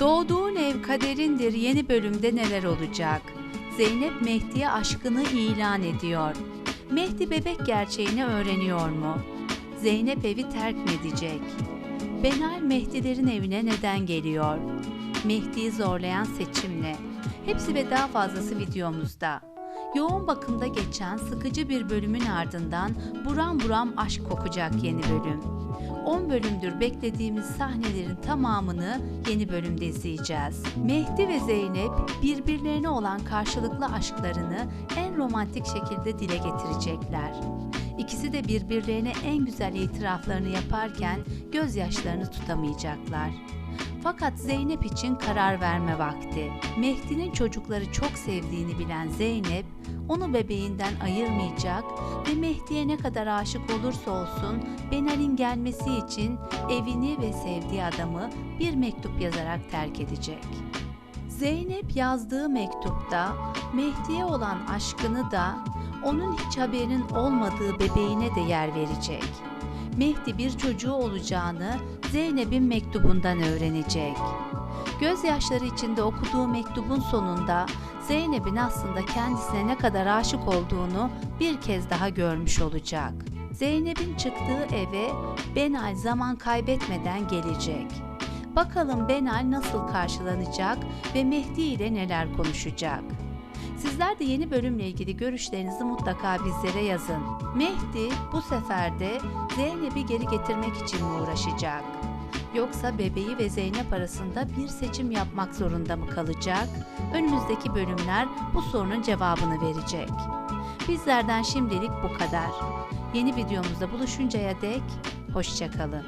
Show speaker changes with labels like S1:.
S1: Doğduğun ev kaderindir yeni bölümde neler olacak? Zeynep Mehdi'ye aşkını ilan ediyor. Mehdi bebek gerçeğini öğreniyor mu? Zeynep evi terk mi edecek? Benal Mehdilerin evine neden geliyor? Mehdi'yi zorlayan seçim ne? Hepsi ve daha fazlası videomuzda. Yoğun bakımda geçen sıkıcı bir bölümün ardından buram buram aşk kokacak yeni bölüm. 10 bölümdür beklediğimiz sahnelerin tamamını yeni bölümde izleyeceğiz. Mehdi ve Zeynep birbirlerine olan karşılıklı aşklarını en romantik şekilde dile getirecekler. İkisi de birbirlerine en güzel itiraflarını yaparken gözyaşlarını tutamayacaklar. Fakat Zeynep için karar verme vakti. Mehdi'nin çocukları çok sevdiğini bilen Zeynep, onu bebeğinden ayırmayacak ve Mehdi'ye ne kadar aşık olursa olsun Benal'in gelmesi için evini ve sevdiği adamı bir mektup yazarak terk edecek. Zeynep yazdığı mektupta Mehdi'ye olan aşkını da onun hiç haberinin olmadığı bebeğine de yer verecek. Mehdi bir çocuğu olacağını Zeynep'in mektubundan öğrenecek. Gözyaşları içinde okuduğu mektubun sonunda Zeynep'in aslında kendisine ne kadar aşık olduğunu bir kez daha görmüş olacak. Zeynep'in çıktığı eve Benal zaman kaybetmeden gelecek. Bakalım Benal nasıl karşılanacak ve Mehdi ile neler konuşacak. Sizler de yeni bölümle ilgili görüşlerinizi mutlaka bizlere yazın. Mehdi bu sefer de Zeynep'i geri getirmek için mi uğraşacak? Yoksa bebeği ve Zeynep arasında bir seçim yapmak zorunda mı kalacak? Önümüzdeki bölümler bu sorunun cevabını verecek. Bizlerden şimdilik bu kadar. Yeni videomuzda buluşuncaya dek hoşçakalın.